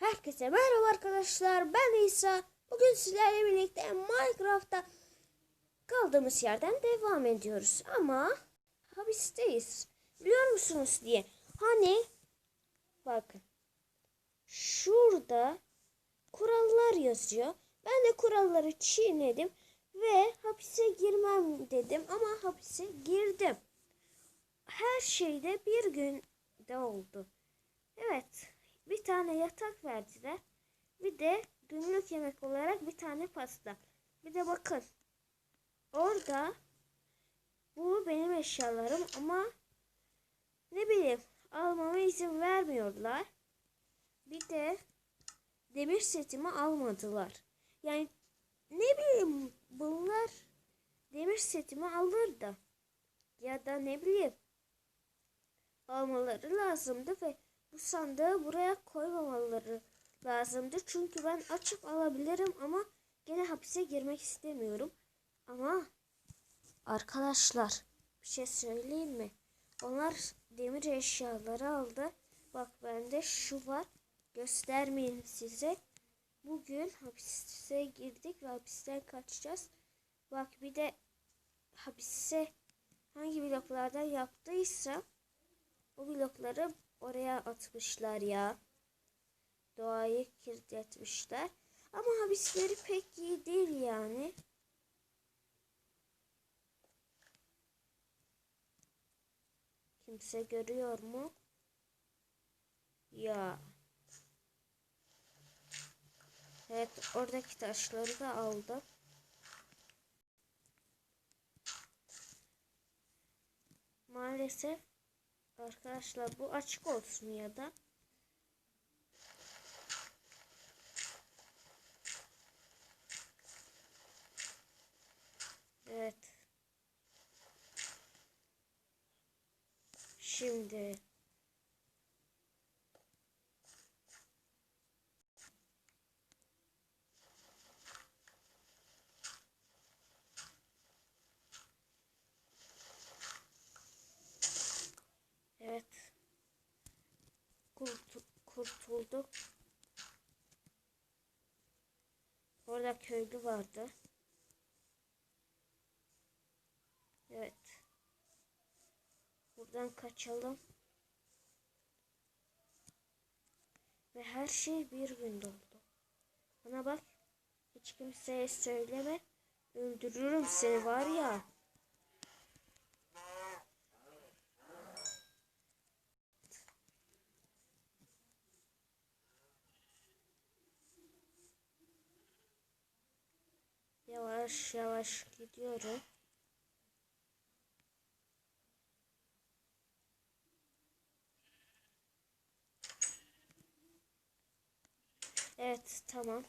Herkese merhaba arkadaşlar. Ben İsa. Bugün sizlerle birlikte Minecraft'ta kaldığımız yerden devam ediyoruz. Ama hapisteyiz. Biliyor musunuz diye. Hani bakın. Şurada kurallar yazıyor. Ben de kuralları çiğnedim ve hapise girmem dedim ama hapise girdim. Her şeyde bir günde oldu. Evet. Bir tane yatak verdiler. Bir de günlük yemek olarak bir tane pasta. Bir de bakın. Orada bu benim eşyalarım ama ne bileyim almama izin vermiyorlar. Bir de demir setimi almadılar. Yani ne bileyim bunlar demir setimi alır da ya da ne bileyim almaları lazımdı ve bu sandığı buraya koymamaları lazımdı. Çünkü ben açıp alabilirim ama gene hapise girmek istemiyorum. Ama arkadaşlar bir şey söyleyeyim mi? Onlar demir eşyaları aldı. Bak bende şu var. Göstermeyeyim size. Bugün hapise girdik ve hapisten kaçacağız. Bak bir de hapise hangi bloklardan yaptıysam o blokları oraya atmışlar ya. Doğayı kirletmişler. Ama hapisleri pek iyi değil yani. Kimse görüyor mu? Ya. Evet oradaki taşları da aldım. Maalesef Arkadaşlar bu açık olsun ya da. Evet. Şimdi Evet. Kurtu- kurtulduk. Orada köylü vardı. Evet. Buradan kaçalım. Ve her şey bir günde oldu. Bana bak. Hiç kimseye söyleme. Öldürürüm seni var ya. Yavaş yavaş gidiyorum. Evet tamam.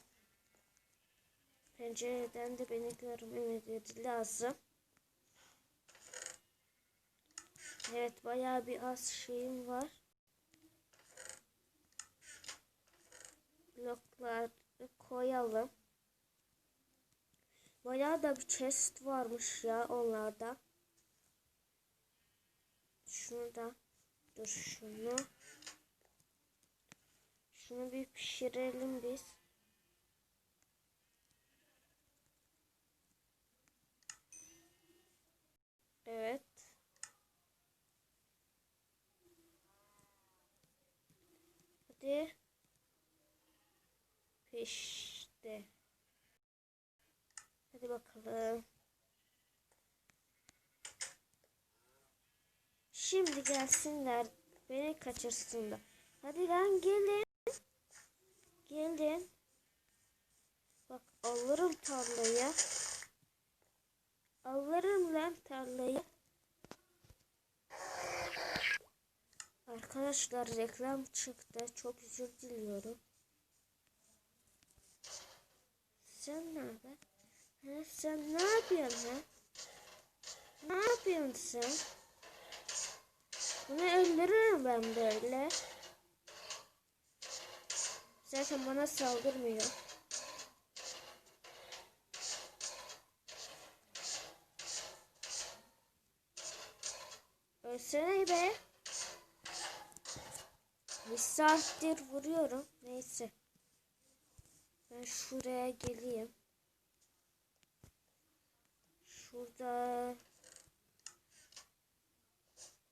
Pencereden de beni görmemeleri lazım. Evet bayağı bir az şeyim var. Blokları koyalım. Bayağı da bir chest varmış ya onlarda. Şunu da dur şunu. Şunu bir pişirelim biz. Evet. Hadi. Pişti. Hadi bakalım. Şimdi gelsinler. Beni kaçırsınlar. Hadi lan gelin. Gelin. Bak alırım tarlayı. Alırım lan tarlayı. Arkadaşlar reklam çıktı. Çok özür diliyorum. Sen ne haber? Sen ne yapıyorsun ha? Ne yapıyorsun sen? Bunu öldürürüm ben böyle. Zaten bana saldırmıyor. Ölsene be. Bir saattir vuruyorum. Neyse. Ben şuraya geleyim. Şurada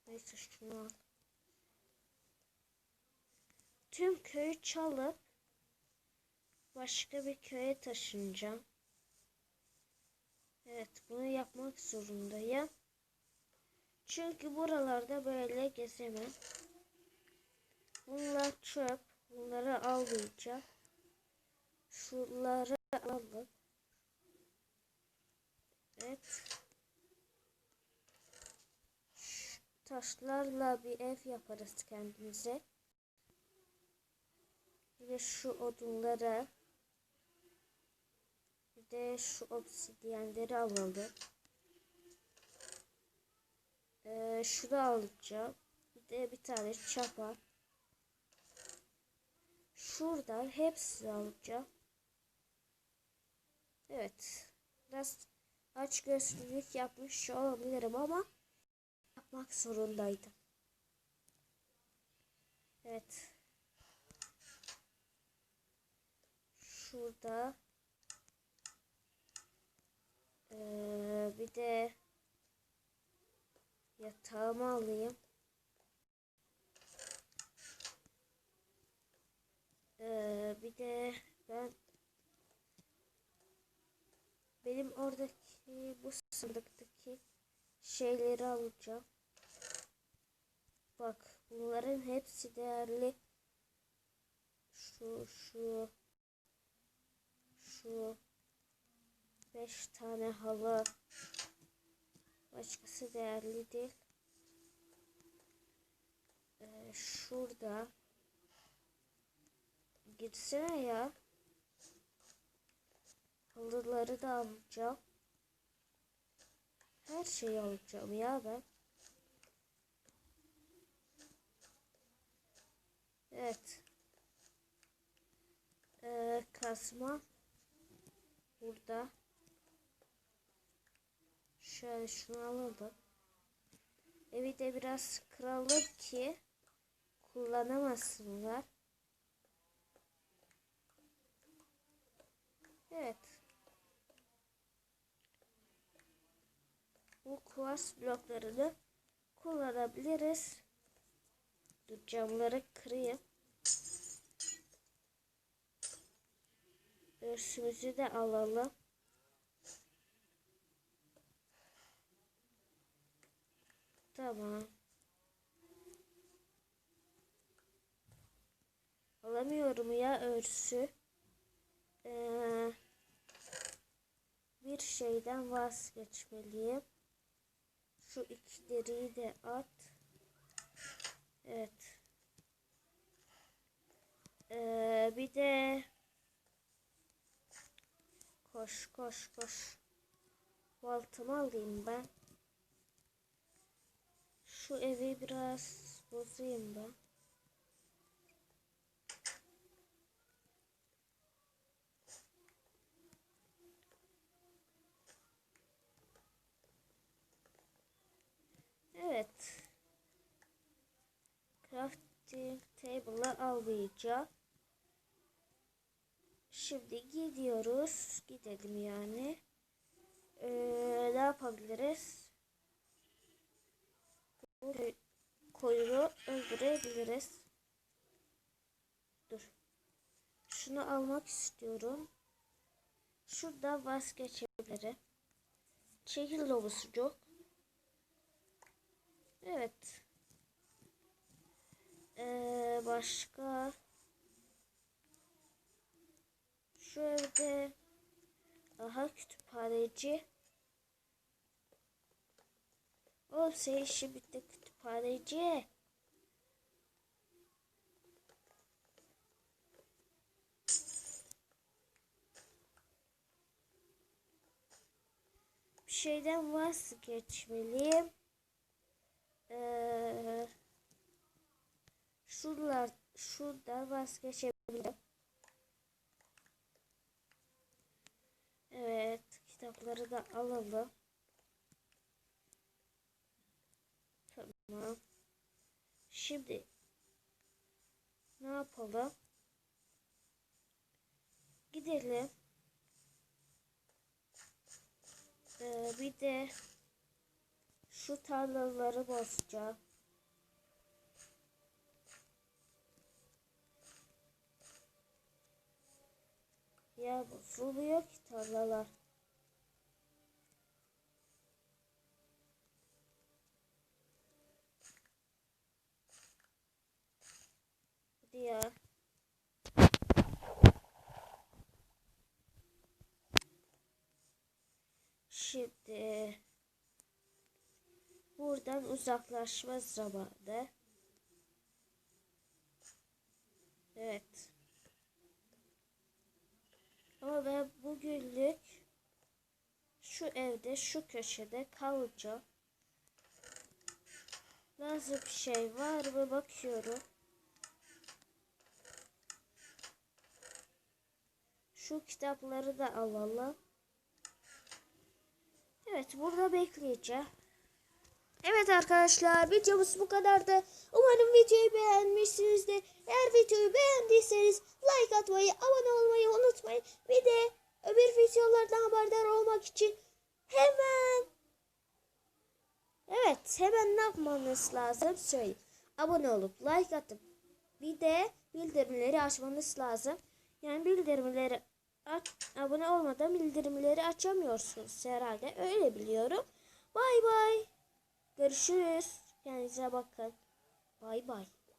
Neyse şunu al. Tüm köyü çalıp başka bir köye taşınacağım. Evet bunu yapmak zorundayım. Çünkü buralarda böyle gezemem. Bunlar çöp. Bunları almayacağım. Şunları alalım. Evet. Şu taşlarla bir ev yaparız kendimize. Bir de şu odunları bir de şu obsidyenleri alalım. Ee, şunu alacağım. Bir de bir tane çapa. Şuradan hepsini alacağım. Evet. Biraz aç gözlülük yapmış olabilirim ama yapmak zorundaydım. Evet. Şurada ee, bir de yatağımı alayım. Ee, bir de ben benim oradaki bu sandıktaki şeyleri alacağım. Bak bunların hepsi değerli. Şu şu şu beş tane halı başkası değerli değil. Ee, şurada gitsene ya. Halıları da alacağım. Her şeyi alacağım ya ben. Evet. Ee, kasma burada. Şöyle şunu alalım. Evi de biraz kıralım ki kullanamasınlar. Evet. Bu kuvars bloklarını kullanabiliriz. Dur camları kırayım. Örsümüzü de alalım. Tamam. Alamıyorum ya örsü. Ee, bir şeyden vazgeçmeliyim. Şu iki deriyi de at. Evet. Ee, bir de koş koş koş. Baltamı alayım ben. Şu evi biraz bozayım ben. Evet. Crafting table'ı almayacağım. Şimdi gidiyoruz. Gidelim yani. Ee, ne yapabiliriz? Bu koyunu öldürebiliriz. Dur. Şunu almak istiyorum. Şurada vazgeçebilirim. Çekil lobusucuk. Evet. Ee, başka şu evde aha kütüphaneci Oğlum senin işi bitti kütüphaneci. Bir şeyden vazgeçmeliyim. Ee, şuralar şurada vazgeçebilirim. Evet, kitapları da alalım. Tamam. Şimdi ne yapalım? gidelim. Ee, bir de şu tarlaları bozacağım. Ya bozuluyor ki tarlalar. Hadi ya. Şimdi buradan uzaklaşma zamanı. Evet. Ama ben bugünlük şu evde şu köşede kalacağım. Lazım bir şey var mı bakıyorum. Şu kitapları da alalım. Evet burada bekleyeceğim. Evet arkadaşlar videomuz bu kadardı. Umarım videoyu beğenmişsinizdir. Eğer videoyu beğendiyseniz like atmayı, abone olmayı unutmayın. Bir de öbür videolardan haberdar olmak için hemen Evet hemen ne yapmanız lazım söyleyeyim. Abone olup like atıp bir de bildirimleri açmanız lazım. Yani bildirimleri aç, abone olmadan bildirimleri açamıyorsunuz herhalde. Öyle biliyorum. Bay bay. Görüşürüz. Kendinize bakın. Bay bay.